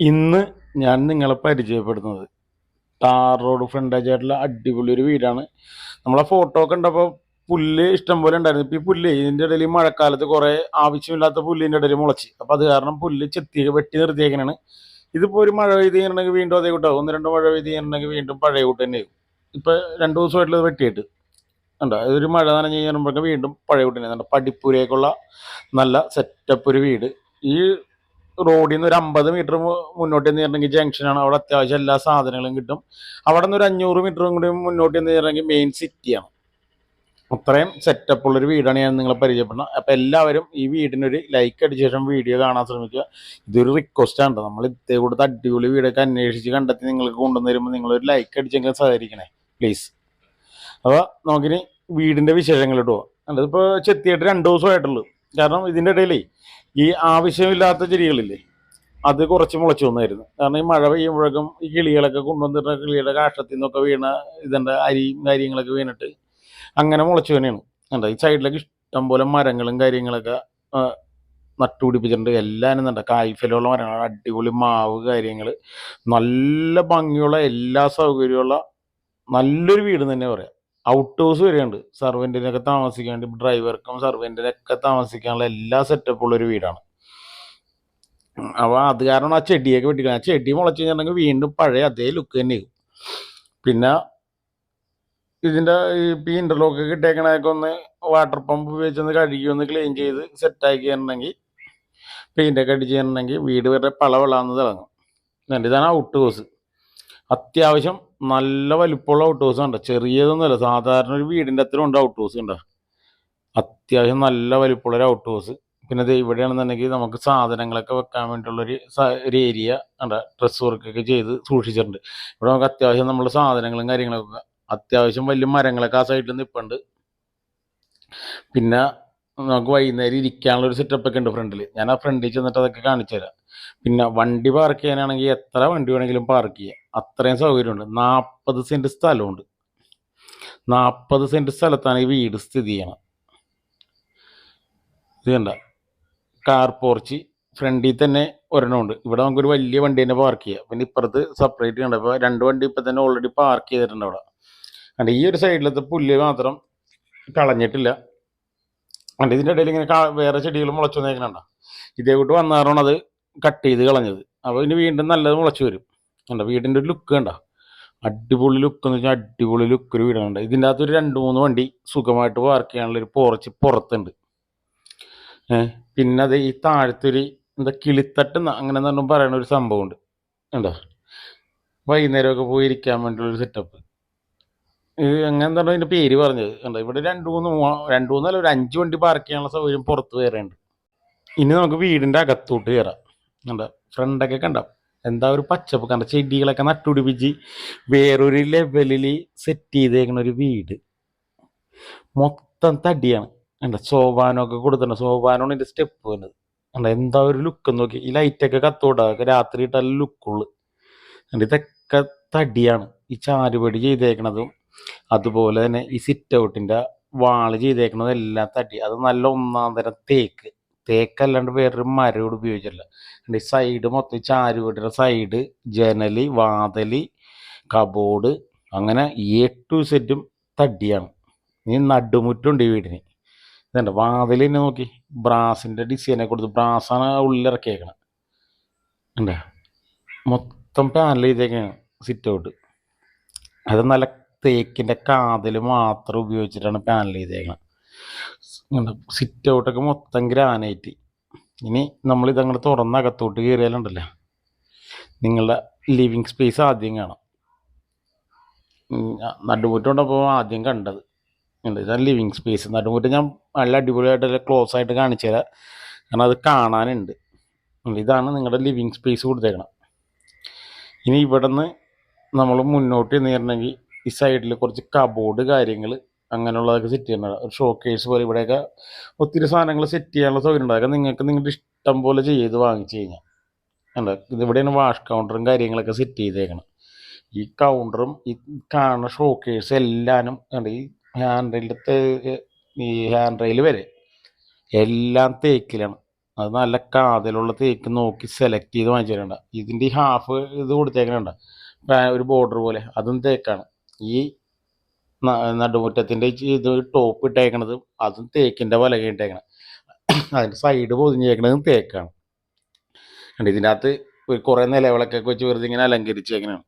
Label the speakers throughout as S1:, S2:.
S1: ഇന്ന് ഞാൻ നിങ്ങളെ പരിചയപ്പെടുന്നത് ടാർ റോഡ് ഫ്രണ്ടേജ് ആയിട്ടുള്ള അടിപൊളി ഒരു വീടാണ്. നമ്മളെ ഫോട്ടോ കണ്ടപ്പോൾ പുല്ല് ഇഷ്ടം പോലെ ഉണ്ടായിരുന്നു. ഇപ്പം ഈ പുല്ല് ഇതിന്റെ ഇടയിൽ മഴക്കാലത്ത് കുറേ ആവശ്യമില്ലാത്ത പുല്ലിന്റെ ഇടയിൽ മുളച്ച്. അപ്പം അത് കാരണം പുല്ല് ചെത്തി വെട്ടി നിർത്തിയേക്കണാണ്. ഇതിപ്പോൾ ഒരു മഴ പെയ്ത് കഴിഞ്ഞിട്ടുണ്ടെങ്കിൽ വീണ്ടും അതേ കൂട്ടാവും ഒന്ന് രണ്ട് മഴ പെയ്ത് കഴിഞ്ഞിട്ടുണ്ടെങ്കിൽ വീണ്ടും പഴയ കൂട്ട് തന്നെ ആവും. ഇപ്പം രണ്ട് ദിവസമായിട്ടുള്ളത് വെട്ടിയിട്ട്. ഉണ്ടോ അതൊരു മഴ നനഞ്ഞ് കഴിയുമ്പോഴേക്കും വീണ്ടും പഴയ കൂട്ട് തന്നെ പഠിപ്പൂരേക്കുള്ള നല്ല സെറ്റപ്പ് ഒരു വീട്. ഈ റോഡിൽ നിന്ന് ഒരു അമ്പത് മീറ്റർ മുന്നോട്ട് എന്ന് പറഞ്ഞെങ്കിൽ ജംഗ്ഷനാണ്. അവിടെ അത്യാവശ്യം എല്ലാ സാധനങ്ങളും കിട്ടും. അവിടെ നിന്ന് ഒരു അഞ്ഞൂറ് മീറ്ററും കൂടി മുന്നോട്ട് എന്ന് പറഞ്ഞെങ്കിൽ മെയിൻ സിറ്റിയാണ് അത്രയും സെറ്റപ്പ് ഉള്ളൊരു വീടാണ് ഞാൻ നിങ്ങളെ പരിചയപ്പെടുന്നത്. അപ്പം എല്ലാവരും ഈ വീടിനൊരു ലൈക്ക് അടിച്ച ശേഷം വീഡിയോ കാണാൻ ശ്രമിക്കുക. ഇതൊരു റിക്വസ്റ്റ് ആണ് നമ്മൾ ഇതേ കൊടുത്ത് അടിപൊളി വീടൊക്കെ അന്വേഷിച്ച് കണ്ടെത്തി നിങ്ങൾക്ക് കൊണ്ടുവന്ന് തരുമ്പോൾ നിങ്ങളൊരു ലൈക്ക് അടിച്ചെങ്കിൽ സഹകരിക്കണേ. പ്ലീസ് അപ്പോൾ നമുക്കിനി വീടിന്റെ വിശേഷങ്ങളിട്ട് പോവാം. അതിപ്പോൾ ചെത്തിയിട്ട് രണ്ട് ദിവസമായിട്ടുള്ളൂ. കാരണം ഇതിന്റെ ഇടയിലേ ഈ ആവശ്യമില്ലാത്ത ചെടികളില്ലേ അത് കുറച്ച് മുളച്ചു വന്നായിരുന്നു. കാരണം ഈ മഴ പെയ്യുമ്പോഴേക്കും ഈ കിളികളൊക്കെ കൊണ്ടുവന്നിട്ട് കിളിയുടെ കാഷ്ടത്തിൽ നിന്നൊക്കെ വീണ ഇതിന്റെ അരിയും കാര്യങ്ങളൊക്കെ വീണിട്ട് അങ്ങനെ മുളച്ചു തന്നെയാണ്. എന്താ ഈ സൈഡിലൊക്കെ ഇഷ്ടം പോലെ മരങ്ങളും കാര്യങ്ങളൊക്കെ നട്ടുപിടിപ്പിച്ചിട്ടുണ്ട്. എല്ലാം എന്താ കായ്ഫലമുള്ള മരങ്ങൾ അടിപൊളി മാവ് കാര്യങ്ങൾ നല്ല ഭംഗിയുള്ള എല്ലാ സൗകര്യമുള്ള നല്ലൊരു വീട് തന്നെ പറയാം. ഔട്ട് ഹൗസ് വരെയുണ്ട്. സർവന്റിനൊക്കെ താമസിക്കാൻ ഡ്രൈവർക്കും സർവന്റിനൊക്കെ താമസിക്കാനുള്ള എല്ലാ സെറ്റപ്പുള്ള ഒരു വീടാണ്. അപ്പോൾ അത് കാരണം ആ ചെടിയൊക്കെ വെട്ടിക്കണം ആ ചെടി മുളച്ച് കഴിഞ്ഞിട്ടുണ്ടെങ്കിൽ വീണ്ടും പഴയ അതേ ലുക്ക് തന്നെയാകും പിന്നെ ഇതിന്റെ ഈ ഇന്റർലോക്ക് കിട്ടിയേക്കണതൊക്കെ ഒന്ന് വാട്ടർ പമ്പ് ഉപയോഗിച്ചൊന്ന് കഴുകി ഒന്ന് ക്ലീൻ ചെയ്ത് സെറ്റാക്കി തരണമെങ്കിൽ പെയിന്റൊക്കെ അടിച്ച് തരണമെങ്കിൽ വീട് വരെ പളവളാന്ന് തിളങ്ങും. എന്നിട്ട് ഇതാണ് ഔട്ട് ഹൗസ് അത്യാവശ്യം നല്ല വലിപ്പമുള്ള ഔട്ട് ഹൗസ് ഉണ്ട് ചെറിയതൊന്നുമല്ല. സാധാരണ ഒരു വീടിന്റെ അത്ര ഉണ്ട് ഔട്ട് ഹൗസ് ഉണ്ട് അത്യാവശ്യം നല്ല വലിപ്പമുള്ള ഒരു ഔട്ട് ഹൗസ് പിന്നെ ഇത് ഇവിടെയാണെന്നുണ്ടെങ്കിൽ നമുക്ക് സാധനങ്ങളൊക്കെ വെക്കാൻ വേണ്ടിയുള്ളൊരു ഒരു ഏരിയ ഉണ്ട് ഡ്രസ് വർക്കൊക്കെ ചെയ്ത് സൂക്ഷിച്ചിട്ടുണ്ട്. ഇവിടെ നമുക്ക് അത്യാവശ്യം നമ്മുടെ സാധനങ്ങളും കാര്യങ്ങളൊക്കെ അത്യാവശ്യം വലിയ മരങ്ങളൊക്കെ ആ സൈഡിൽ നിൽപ്പുണ്ട് പിന്നെ നമുക്ക് വൈകുന്നേരം ഇരിക്കാനുള്ള ഒരു സെറ്റപ്പ് ഒക്കെ ഉണ്ട് ഫ്രണ്ടിൽ ഞാൻ ആ ഫ്രണ്ടിൽ ചെന്നിട്ട് അതൊക്കെ കാണിച്ചു തരാം പിന്നെ വണ്ടി പാർക്ക് ചെയ്യാനാണെങ്കിൽ എത്ര വണ്ടി വേണമെങ്കിലും പാർക്ക് ചെയ്യാം. അത്രയും സൗകര്യമുണ്ട്. നാൽപ്പത് സെന്റ് സ്ഥലമുണ്ട്. നാൽപ്പത് സെന്റ് സ്ഥലത്താണ് ഈ വീട് സ്ഥിതി ചെയ്യണം ഇത് കണ്ട കാർ പോർച്ച് ഫ്രണ്ടിൽ തന്നെ ഒരെണ്ണമുണ്ട് ഇവിടെ നമുക്കൊരു വലിയ വണ്ടി തന്നെ പാർക്ക് ചെയ്യാം. പിന്നെ ഇപ്പുറത്ത് സെപ്പറേറ്റ് ഉണ്ട് അപ്പോൾ രണ്ട് വണ്ടി ഇപ്പം തന്നെ ഓൾറെഡി പാർക്ക് ചെയ്തിട്ടുണ്ട് അവിടെ. അണ്ട് ഈ ഒരു സൈഡിലത്തെ പുല്ല് മാത്രം കളഞ്ഞിട്ടില്ല. അണ്ട് ഇതിന്റെ ഇടയിൽ ഇങ്ങനെ വേറെ ചെടികൾ മുളച്ചു വന്നേക്കണണ്ട ഇതേ കൂട്ട് വന്നാറാണ് അത്? കട്ട് ചെയ്ത് കളഞ്ഞത്. അപ്പോൾ ഇനി വീണ്ടും നല്ലത് മുളച്ച് വരും. കണ്ട? വീടിന്റെ ഒരു ലുക്ക് കണ്ട? അടിപൊളി ലുക്ക് എന്ന് വെച്ചാൽ അടിപൊളി ലുക്ക് ഒരു വീടാണ്. ഇതിന്റെ അകത്ത് ഒരു രണ്ട് മൂന്ന് വണ്ടി സുഖമായിട്ട് പാർക്ക് ചെയ്യാനുള്ള ഒരു പോർച്ച് പുറത്തുണ്ട്. പിന്നെ അത് ഈ താഴത്തൊരു എന്താ കിളിത്തട്ട് അങ്ങനെ തന്നെ പറയണ ഒരു സംഭവമുണ്ട്. ഉണ്ടോ വൈകുന്നേരമൊക്കെ പോയി ഇരിക്കാൻ വേണ്ടിയുള്ളൊരു സെറ്റപ്പ് ഇത് എങ്ങനെ തന്നെ അതിന്റെ പേര് പറഞ്ഞത്. കണ്ടോ? ഇവിടെ രണ്ട് മൂന്ന് രണ്ട് മൂന്നല്ല ഒരു അഞ്ച് വണ്ടി പാർക്ക് ചെയ്യാനുള്ള സൗകര്യം പുറത്ത് വേറെ ഇനി നമുക്ക് വീടിന്റെ അകത്തോട്ട് കയറാം കണ്ടോ ഫ്രണ്ടൊക്കെ കണ്ട എന്താ ഒരു പച്ചപ്പ് കണ്ട ചെടികളൊക്കെ നട്ടുപിടിപ്പിച്ച് വേറൊരു ലെവലിൽ സെറ്റ് ചെയ്തേക്കണ ഒരു വീട്. മൊത്തം തടിയാണ്. കണ്ട? സോപാനമൊക്കെ കൊടുത്തിട്ടുണ്ട്. സോപാനമാണ് ഇതിന്റെ സ്റ്റെപ്പ് വരുന്നത്. കണ്ട? എന്താ ഒരു ലുക്ക് നോക്കി. ഈ ലൈറ്റൊക്കെ കത്തോടാ രാത്രി ഇട്ടാൽ ലുക്കുള്ളു കണ്ട ഇതൊക്കെ തടിയാണ്. ഈ ചാരുപടി ചെയ്തേക്കണതും അതുപോലെ തന്നെ ഈ സിറ്റ് ഔട്ടിന്റെ വാൾ ചെയ്തേക്കണതും എല്ലാം തടി. അത് നല്ല ഒന്നാം തരം തേക്ക്. തേക്കല്ലാണ്ട് വേറൊരു മരം ഇവിടെ ഉപയോഗിച്ചില്ല അതിന്റെ സൈഡ് മൊത്തം ചാരു വീടിന്റെ സൈഡ് ജനൽ വാതൽ കബോർഡ് അങ്ങനെ എ ടു സെറ്റും തടിയാണ്. ഇനി നടുമുറ്റുണ്ട് ഈ വീടിന്. ഇതുണ്ട് വാതിൽ തന്നെ നോക്കി. ബ്രാസിന്റെ ഡിസൈനെ കൊടുത്ത് ബ്രാസാണ് ഉള്ളിലിറക്കിയേക്കണം ഉണ്ട് മൊത്തം പാനൽ ചെയ്തേക്കാണ് സിറ്റ് ഔട്ട് അത് നല്ല തേക്കിന്റെ കാതൽ മാത്രം ഉപയോഗിച്ചിട്ടാണ് പാനൽ ചെയ്തേക്കണം. സിറ്റ് ഔട്ടൊക്കെ മൊത്തം ഗ്രാനൈറ്റ്. ഇനി നമ്മൾ ഇതങ്ങോട്ട് തുറന്ന് അകത്തോട്ട് കയറിയാലുണ്ടല്ലോ? നിങ്ങളുടെ ലിവിങ് സ്പേസ് ആദ്യം കാണാം. നടുമുറ്റുണ്ടപ്പോൾ ആദ്യം കണ്ടത്. ഇതാണ് ലിവിങ് സ്പേസ് നടുമുറ്റം ഞാൻ നല്ല അടിപൊളിയായിട്ട് ക്ലോസ് ആയിട്ട് കാണിച്ചു തരാം. കാരണം അത് കാണാനുണ്ട്. ഇതാണ് നിങ്ങളുടെ ലിവിങ് സ്പേസ് കൊടുത്തേക്കണം ഇനി ഇവിടെ നിന്ന് നമ്മൾ മുന്നോട്ട് നേരിടണമെങ്കിൽ ഈ സൈഡിൽ കുറച്ച് കബോർഡ് കാര്യങ്ങൾ അങ്ങനെയുള്ളതൊക്കെ സെറ്റ് ചെയ്യണം ഒരു ഷോ കേസ് പോലെ ഇവിടെയൊക്കെ ഒത്തിരി സാധനങ്ങൾ സെറ്റ് ചെയ്യാനുള്ള സൗകര്യം ഉണ്ടാകും നിങ്ങൾക്ക് നിങ്ങളുടെ ഇഷ്ടം പോലെ ചെയ്ത് വാങ്ങിച്ചു കഴിഞ്ഞാൽ. ഉണ്ട് ഇതിവിടെയാണ് വാഷ് കൗണ്ടറും കാര്യങ്ങളൊക്കെ സെറ്റ് ചെയ്തേക്കണം. ഈ കൗണ്ടറും ഈ കാണുന്ന ഷോ കേസ് എല്ലാനും ഈ ഹാൻഡ് റെയിലത്തെ ഈ ഹാൻഡ് റെയിൽ വരെ എല്ലാം തേക്കിലാണ്. അത് നല്ല കാതലുള്ള തേക്ക് നോക്കി സെലക്ട് ചെയ്ത് വാങ്ങിച്ചിട്ടുണ്ട് ഇതിന്റെ ഈ ഹാഫ് ഇത് കൊടുത്തേക്കണുണ്ട് ഒരു ബോർഡർ പോലെ. അതും തേക്കാണ്. ഈ നടുമുറ്റത്തിന്റെ ഇത് ടോപ്പ് ഇട്ടേക്കണത് അതും തേക്കിന്റെ പലക ഇട്ടേക്കണം. അതിന്റെ സൈഡ് പൊതിഞ്ഞേക്കണതും തേക്കാണ്. കണ്ട് ഇതിനകത്ത് ഒരു കുറേ നിലവിളക്കൊക്കെ വെച്ച് വെറുതെ ഇങ്ങനെ അലങ്കരിച്ചേക്കണാണ്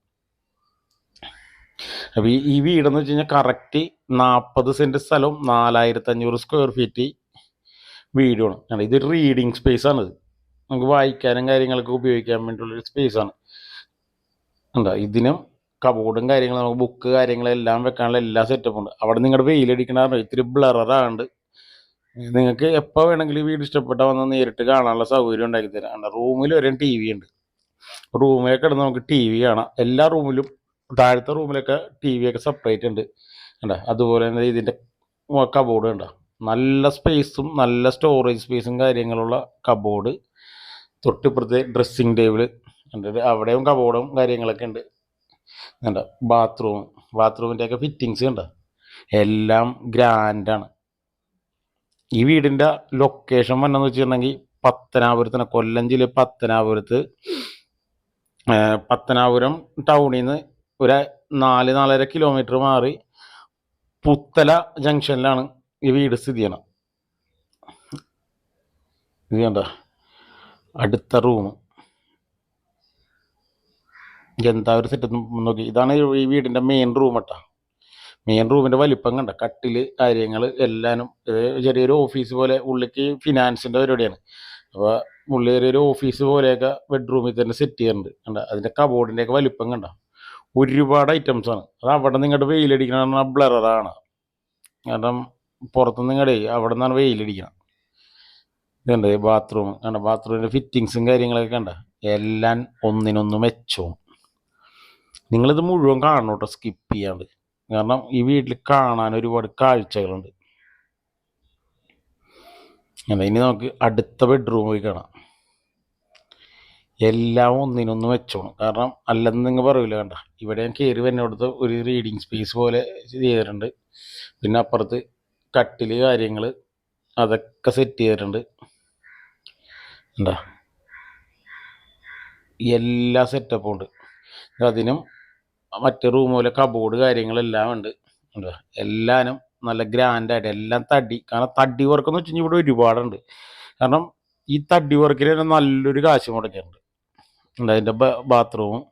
S1: അപ്പോൾ ഈ വീടെന്ന് വെച്ച് കഴിഞ്ഞാൽ കറക്റ്റ് നാൽപ്പത് സെന്റ് സ്ഥലവും നാലായിരത്തി അഞ്ഞൂറ് സ്ക്വയർ ഫീറ്റ് വീടുമാണ് ഇത് റീഡിങ് സ്പേസ് ആണ് നമുക്ക് വായിക്കാനും കാര്യങ്ങളൊക്കെ ഉപയോഗിക്കാൻ വേണ്ടിയുള്ളൊരു സ്പേസ് ആണ്. എന്താ ഇതിനും കബോർഡും കാര്യങ്ങളും നമുക്ക് ബുക്ക് കാര്യങ്ങളെല്ലാം വെക്കാനുള്ള എല്ലാ സെറ്റപ്പും ഉണ്ട്. അവിടെ നിങ്ങളുടെ വെയിലടിക്കണ ഇത്തിരി ബ്ലറാണ്ട് നിങ്ങൾക്ക് എപ്പോൾ വേണമെങ്കിലും വീട് ഇഷ്ടപ്പെട്ടാൽ വന്ന് നേരിട്ട് കാണാനുള്ള സൗകര്യം ഉണ്ടാക്കി തരാം. റൂമിൽ വരെ ടി വി ഉണ്ട്. റൂമിലൊക്കെ കിടന്ന് നമുക്ക് ടി വി കാണാം. എല്ലാ റൂമിലും താഴത്തെ റൂമിലൊക്കെ ടി വി ഒക്കെ സെപ്പറേറ്റ് ഉണ്ട്. കണ്ട? അതുപോലെ തന്നെ ഇതിന്റെ കബോർഡ് കണ്ട? നല്ല സ്പേസും നല്ല സ്റ്റോറേജ് സ്പേസും കാര്യങ്ങളുള്ള കബോർഡ് തൊട്ടിപ്പുറത്തെ ഡ്രസ്സിങ് ടേബിൾ അവിടെയും കബോർഡും കാര്യങ്ങളൊക്കെ ഉണ്ട്. കണ്ട? ബാത്റൂം ബാത്റൂമിന്റെ ഒക്കെ ഫിറ്റിങ്സ് കണ്ട? എല്ലാം ഗ്രാൻഡാണ് ഈ വീടിന്റെ ലൊക്കേഷൻ വന്നെന്ന് വെച്ചിട്ടുണ്ടെങ്കിൽ പത്തനാപുരത്തിന് കൊല്ലം ജില്ല പത്തനാപുരത്ത്. പത്തനാപുരം ടൗണിൽ നിന്ന് ഒരു നാല് നാലര കിലോമീറ്റർ മാറി പുത്തല ജംഗ്ഷനിലാണ് ഈ വീട് സ്ഥിതി ചെയ്യണം ഇത് കണ്ട? അടുത്ത റൂം എന്താ ഒരു സെറ്റ് നോക്കി. ഇതാണ് ഈ വീടിന്റെ മെയിൻ റൂം കേട്ടോ മെയിൻ റൂമിന്റെ വലിപ്പം കണ്ട കട്ടിൽ കാര്യങ്ങൾ എല്ലാനും ചെറിയൊരു ഓഫീസ് പോലെ ഉള്ളിലേക്ക് ഫിനാൻസിന്റെ പരിപാടിയാണ്. അപ്പോൾ ഉള്ളിൽ ചെറിയൊരു ഓഫീസ് പോലെയൊക്കെ ബെഡ്റൂമിൽ തന്നെ സെറ്റ് ചെയ്യുന്നുണ്ട് കണ്ട അതിന്റെ കബോർഡിന്റെയൊക്കെ വലിപ്പം കണ്ട. ഒരുപാട് ഐറ്റംസ് ആണ്. അത് അവിടെ നിങ്ങളുടെ വെയിലടിക്കണ ബ്ലററാണ് കാരണം പുറത്ത് നിങ്ങളുടെ അവിടെ നിന്നാണ് വെയിലടിക്കണം ഇതുണ്ട് ബാത്റൂം കണ്ട ബാത്റൂമിന്റെ ഫിറ്റിങ്സും കാര്യങ്ങളൊക്കെ കണ്ട. എല്ലാം ഒന്നിനൊന്ന് മെച്ചവും. നിങ്ങളിത് മുഴുവൻ കാണണം കേട്ടോ സ്കിപ്പ് ചെയ്യാണ്ട്. കാരണം ഈ വീട്ടിൽ കാണാൻ ഒരുപാട് കാഴ്ചകളുണ്ട്. അല്ല ഇനി നമുക്ക് അടുത്ത ബെഡ്റൂം പോയി കാണാം. എല്ലാം ഒന്നിനൊന്ന് വെച്ചോണം. കാരണം അല്ലെന്ന് നിങ്ങൾ പറയില്ല കണ്ട. ഇവിടെ ഞാൻ കയറി വരുന്നിടത്ത് ഒരു റീഡിങ് സ്പേസ് പോലെ ചെയ്തിട്ടുണ്ട്. പിന്നെ അപ്പുറത്ത് കട്ടിൽ കാര്യങ്ങൾ അതൊക്കെ സെറ്റ് ചെയ്തിട്ടുണ്ട്. എന്താ എല്ലാ സെറ്റപ്പും ഉണ്ട്. അതിനും മറ്റേ റൂം പോലെ കബോർഡ് കാര്യങ്ങളെല്ലാം ഉണ്ട്. എല്ലാനും നല്ല ഗ്രാൻഡായിട്ട് എല്ലാം തടി. കാരണം തടി വർക്ക് എന്ന് വെച്ച് കഴിഞ്ഞാൽ ഇവിടെ ഒരുപാടുണ്ട്. കാരണം ഈ തടി വർക്കിന് തന്നെ നല്ലൊരു കാശ് മുടക്കിയിട്ടുണ്ട്. അതിന്റെ ബാത്റൂമും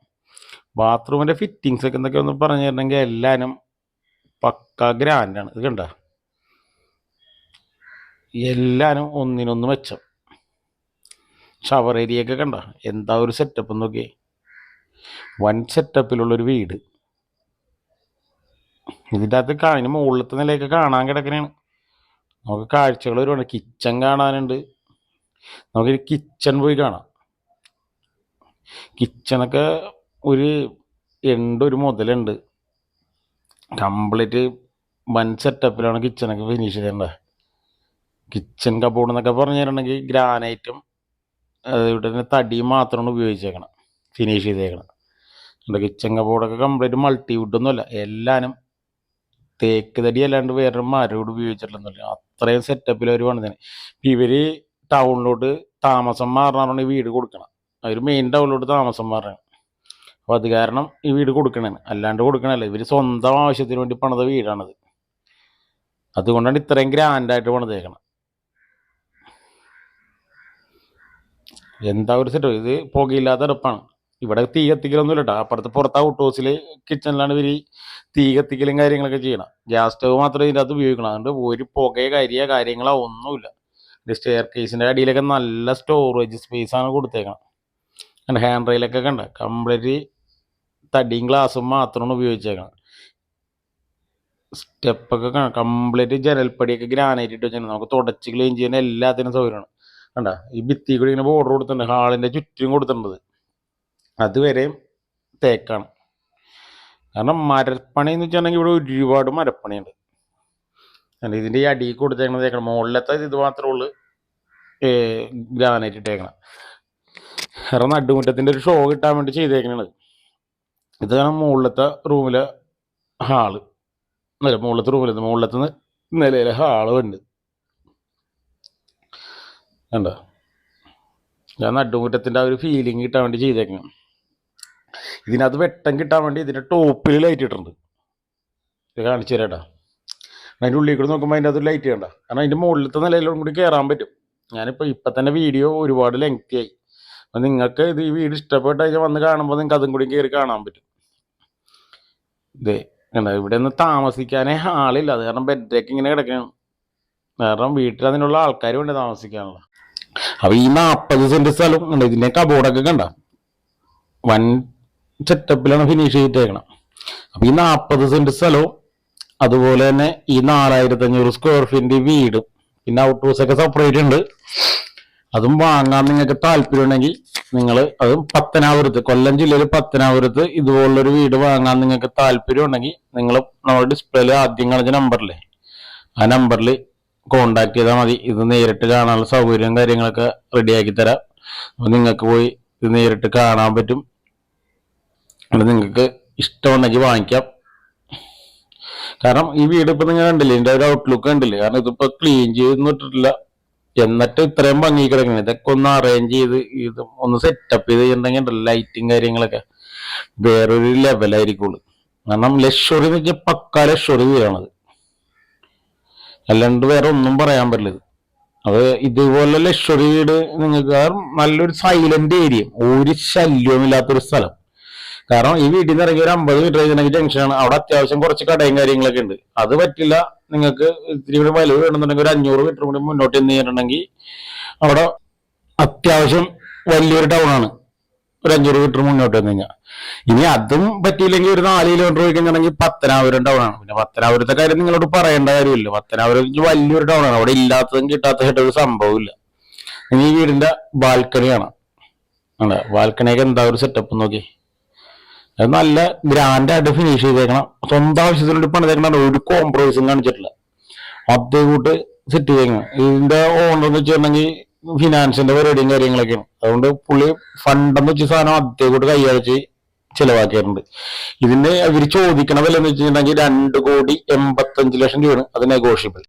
S1: ബാത്റൂമിന്റെ ഫിറ്റിങ്സ് ഒക്കെ എന്തൊക്കെ ഒന്ന് പറഞ്ഞു തരണമെങ്കിൽ എല്ലാനും പക്ക ഗ്രാൻഡാണ് ഇത് കണ്ട? എല്ലാനും ഒന്നിനൊന്ന് മെച്ചം. ഷവർ ഏരിയ ഒക്കെ കണ്ട? എന്താ ഒരു സെറ്റപ്പ് നോക്കി വൻ സെറ്റപ്പിലുള്ളൊരു വീട്. ഇതിന്റെ അകത്ത് കാണിന് മുകളിലത്തെ നിലയൊക്കെ കാണാൻ കിടക്കണേണ്. നമുക്ക് കാഴ്ചകൾ ഒരുപാട് കിച്ചൺ കാണാനുണ്ട്. നമുക്കൊരു കിച്ചൺ പോയി കാണാം. കിച്ചണൊക്കെ ഒരു എണ്ട് ഒരു മുതലുണ്ട്. കംപ്ലീറ്റ് വൻ സെറ്റപ്പിലാണ് കിച്ചണൊക്കെ ഫിനിഷ് ചെയ്യേണ്ടത്. കിച്ചൺ കബോർഡ് എന്നൊക്കെ പറഞ്ഞു തരണമെങ്കിൽ ഗ്രാനൈറ്റും അതുകൊണ്ട് തന്നെ തടിയും മാത്രമാണ് ഉപയോഗിച്ചേക്കണം. ഫിനിഷ് ചെയ്തേക്കണം. നമ്മുടെ കിച്ചൺ കബോർഡൊക്കെ കംപ്ലീറ്റ് മൾട്ടിവുഡൊന്നുമല്ല എല്ലാനും തേക്ക് തടി അല്ലാണ്ട് വേറൊരു മരവിടെ ഉപയോഗിച്ചിട്ടില്ലെന്നില്ല അത്രയും സെറ്റപ്പിൽ അവർ പണിതന്നെ ഇവർ ടൗണിലോട്ട് താമസം മാറണമെന്ന് വീട് കൊടുക്കണം അവർ മെയിൻ ടൗണിലോട്ട് താമസം മാറണം അപ്പോൾ അത് കാരണം ഈ വീട് കൊടുക്കണേ അല്ലാണ്ട് കൊടുക്കണല്ല ഇവർ സ്വന്തം ആവശ്യത്തിന് വേണ്ടി പണിത വീടാണത്. അതുകൊണ്ടാണ് ഇത്രയും ഗ്രാൻഡായിട്ട് പണിതേക്കണം എന്താ ഒരു സെറ്റ് ഇത് പുകയില്ലാത്ത അടുപ്പാണ്. ഇവിടെ തീ കത്തിക്കലൊന്നും ഇല്ല കേട്ടോ അപ്പുറത്ത് പുറത്ത് ഔട്ട് ഹൗസിൽ കിച്ചണിലാണ് ഇവർ തീ കത്തിക്കലും കാര്യങ്ങളൊക്കെ ചെയ്യണം. ഗ്യാസ് സ്റ്റവ് മാത്രമേ ഇതിന്റെ അകത്ത് ഉപയോഗിക്കണം. അതുകൊണ്ട് ഒരു പുകയോ കരിയോ കാര്യങ്ങളോ ഒന്നുമില്ല. സ്റ്റെയർ കേസിന്റെ അടിയിലൊക്കെ നല്ല സ്റ്റോറേജ് സ്പേസ് ആണ് കൊടുത്തേക്കണം. അതിന്റെ ഹാൻഡ് റെയിലൊക്കെ കണ്ട? കംപ്ലീറ്റ് തടിയും ഗ്ലാസും മാത്രമാണ് ഉപയോഗിച്ചേക്കണം. സ്റ്റെപ്പൊക്കെ കംപ്ലീറ്റ് ജനൽപ്പടിയൊക്കെ ഗ്രാനൈറ്റ് ഇട്ട് വെച്ചാൽ നമുക്ക് തുടച്ച് ക്ലീൻ ചെയ്യുന്ന എല്ലാത്തിനും സൗകര്യമാണ്. കണ്ട? ഈ ഭിത്തി കൂടി ഇങ്ങനെ ബോർഡർ കൊടുത്തിട്ടുണ്ട്. ഹാളിന്റെ ചുറ്റും കൊടുത്തിട്ടുണ്ട് അതുവരെയും തേക്കാണ്. കാരണം മരപ്പണി എന്ന് വെച്ചിട്ടുണ്ടെങ്കിൽ ഇവിടെ ഒരുപാട് മരപ്പണിയുണ്ട്. കാരണം ഇതിന്റെ ഈ അടിയിൽ കൊടുത്തേക്കണ തേക്കണം. മുകളിലത്തെ ഇത് മാത്രമേ ഉള്ളൂ. ഗ്രാനൈറ്റ് ഇട്ടേക്കണം കാരണം നടുമുറ്റത്തിന്റെ ഒരു ഷോ കിട്ടാൻ വേണ്ടി ചെയ്തേക്കണത്. ഇതാണ് മുകളിലത്തെ റൂമിലെ ഹാൾ. അല്ല മുകളിലത്തെ റൂമിലെ മുകളിലത്തെ നിലയിലെ ഉണ്ട്. കണ്ടോ? ഞാൻ നടുമുറ്റത്തിന്റെ ആ ഒരു ഫീലിംഗ് കിട്ടാൻ വേണ്ടി ചെയ്തേക്കണം. ഇതിനകത്ത് വെട്ടം കിട്ടാൻ വേണ്ടി ഇതിന്റെ ടോപ്പിൽ ലൈറ്റ് ഇട്ടിട്ടുണ്ട്. ഇത് കാണിച്ചു തരാട്ടാ അതിന്റെ ഉള്ളിൽ കൂടി നോക്കുമ്പോൾ അതിന്റെ അത് ലൈറ്റ് കണ്ട. കാരണം അതിന്റെ മുകളിലത്തെ നിലയിലും കൂടി കയറാൻ പറ്റും. ഞാനിപ്പോൾ ഇപ്പം തന്നെ വീഡിയോ ഒരുപാട് ലെങ്ത്തി ആയി. അപ്പം നിങ്ങൾക്ക് ഇത് ഈ വീട് ഇഷ്ടപ്പെട്ട് കഴിഞ്ഞാൽ വന്ന് കാണുമ്പോൾ നിങ്ങൾക്ക് അതും കൂടി കയറി കാണാൻ പറ്റും. ഇതേ കണ്ട? ഇവിടെ ഒന്ന് താമസിക്കാനേ ആളില്ല. അത് കാരണം ബെഡിലേക്ക് ഇങ്ങനെ കിടക്കണം കാരണം വീട്ടിൽ അതിനുള്ള ആൾക്കാർ വേണ്ടി താമസിക്കാനുള്ള. അപ്പം ഈ നാൽപ്പത് സെന്റ് സ്ഥലം ഉണ്ട് ഇതിന്റെ കബോർഡൊക്കെ കണ്ട. വൻ സെറ്റപ്പിലാണ് ഫിനിഷ് ചെയ്തേക്കണം. അപ്പൊ ഈ നാൽപ്പത് സെന്റ് സ്ഥലവും അതുപോലെ തന്നെ ഈ നാലായിരത്തി അഞ്ഞൂറ് സ്ക്വയർ ഫീറ്റിന്റെ വീടും പിന്നെ ഔട്ട് ഹൗസ് ഒക്കെ സെപ്പറേറ്റ് ഉണ്ട്. അതും വാങ്ങാൻ നിങ്ങൾക്ക് താല്പര്യം ഉണ്ടെങ്കിൽ നിങ്ങൾ അതും പത്തനാപുരത്ത് കൊല്ലം ജില്ലയിൽ പത്തനാപുരത്ത് ഇതുപോലുള്ളൊരു വീട് വാങ്ങാൻ നിങ്ങൾക്ക് താല്പര്യം ഉണ്ടെങ്കിൽ നിങ്ങൾ നമ്മുടെ ഡിസ്പ്ലേയിൽ ആദ്യം കാണിച്ച നമ്പറില്ലേ ആ നമ്പറിൽ കോണ്ടാക്ട് ചെയ്താൽ മതി. ഇത് നേരിട്ട് കാണാനുള്ള സൗകര്യവും കാര്യങ്ങളൊക്കെ റെഡിയാക്കി തരാം. അപ്പോൾ നിങ്ങൾക്ക് പോയി ഇത് നേരിട്ട് കാണാൻ പറ്റും. അത് നിങ്ങൾക്ക് ഇഷ്ടമുണ്ടെങ്കിൽ വാങ്ങിക്കാം. കാരണം ഈ വീട് ഇപ്പൊ നിങ്ങൾ കണ്ടില്ലേ ഇതിന്റെ ഒരു ഔട്ട്ലുക്ക് കണ്ടില്ലേ? കാരണം ഇതിപ്പോ ക്ലീൻ ചെയ്തൊന്നും ഇട്ടിട്ടില്ല. എന്നിട്ട് ഇത്രയും ഭംഗി കിടക്കണം. ഇതൊക്കെ ഒന്ന് അറേഞ്ച് ചെയ്ത് ഇത് ഒന്ന് സെറ്റപ്പ് ചെയ്ത് കഴിഞ്ഞിട്ടുണ്ടെങ്കിൽ ലൈറ്റും കാര്യങ്ങളൊക്കെ. വേറൊരു ലെവലായിരിക്കുള്ളൂ കാരണം ലക്ഷറി എന്ന് വെച്ചാൽ പക്ക ലക്ഷറി വീടാണത്. അല്ലാണ്ട് വേറെ ഒന്നും പറയാൻ പറ്റില്ല അത് ഇതുപോലെ ലക്ഷറി വീട് നിങ്ങൾക്ക് നല്ലൊരു സൈലന്റ് ഏരിയ ഒരു ശല്യവും ഇല്ലാത്തൊരു സ്ഥലം. കാരണം ഈ വീട്ടിൽ നിന്ന് ഇറങ്ങി ഒരു അമ്പത് മീറ്റർ കഴിഞ്ഞിട്ടുണ്ടെങ്കിൽ ജംഗ്ഷനാണ് അവിടെ അത്യാവശ്യം കുറച്ച് കടയും കാര്യങ്ങളൊക്കെ ഉണ്ട്. അത് പറ്റില്ല. നിങ്ങൾക്ക് ഇത്തിരി കൂടി വലവ് വേണമെന്നുണ്ടെങ്കിൽ ഒരു അഞ്ഞൂറ് മീറ്റർ കൂടി മുന്നോട്ട് എന്ന് ചെയ്യണമെങ്കിൽ അവിടെ അത്യാവശ്യം വലിയൊരു ടൗൺ ആണ്. ഒരു അഞ്ഞൂറ് മീറ്റർ മുന്നോട്ട് വന്നു കഴിഞ്ഞാൽ. ഇനി അതും പറ്റിയില്ലെങ്കിൽ ഒരു നാല് കിലോമീറ്റർ പോയി കഴിഞ്ഞിട്ടുണ്ടെങ്കിൽ പത്തനാപുരം ടൗൺ ആണ്. പിന്നെ പത്തനാപുരത്തെ കാര്യം നിങ്ങളോട് പറയേണ്ട കാര്യമില്ല. പത്തനാപുരം വലിയൊരു ടൗൺ ആണ്. അവിടെ ഇല്ലാത്തതും കിട്ടാത്തതായിട്ട് ഒരു സംഭവമില്ല ഈ വീടിന്റെ ബാൽക്കണിയാണ് അല്ല ബാൽക്കണിയൊക്കെ എന്താ ഒരു സെറ്റപ്പ് നോക്കി? അത് നല്ല ഗ്രാൻഡായിട്ട് ഫിനിഷ് ചെയ്തേക്കണം. സ്വന്തം ആവശ്യത്തിന് വേണ്ടി പണിതേക്കണം ഒരു കോംപ്രമൈസും കാണിച്ചിട്ടില്ല. അതേ കൂട്ട് സെറ്റ് ചെയ്തേക്കണം. ഇതിന്റെ ഓണർ എന്ന് വെച്ചിട്ടുണ്ടെങ്കിൽ ഫിനാൻസിന്റെ പരിപാടിയും കാര്യങ്ങളൊക്കെയാണ്. അതുകൊണ്ട് പുള്ളി ഫണ്ടെന്ന് വെച്ച സാധനം അതേ കൂട്ട് കൈയടച്ച് ചിലവാക്കിയിട്ടുണ്ട്. ഇതിന്റെ ഇവർ ചോദിക്കണ വില എന്ന് വെച്ചിട്ടുണ്ടെങ്കിൽ രണ്ട് കോടി എൺപത്തഞ്ച് ലക്ഷം രൂപയാണ് അത് നെഗോഷ്യബിൾ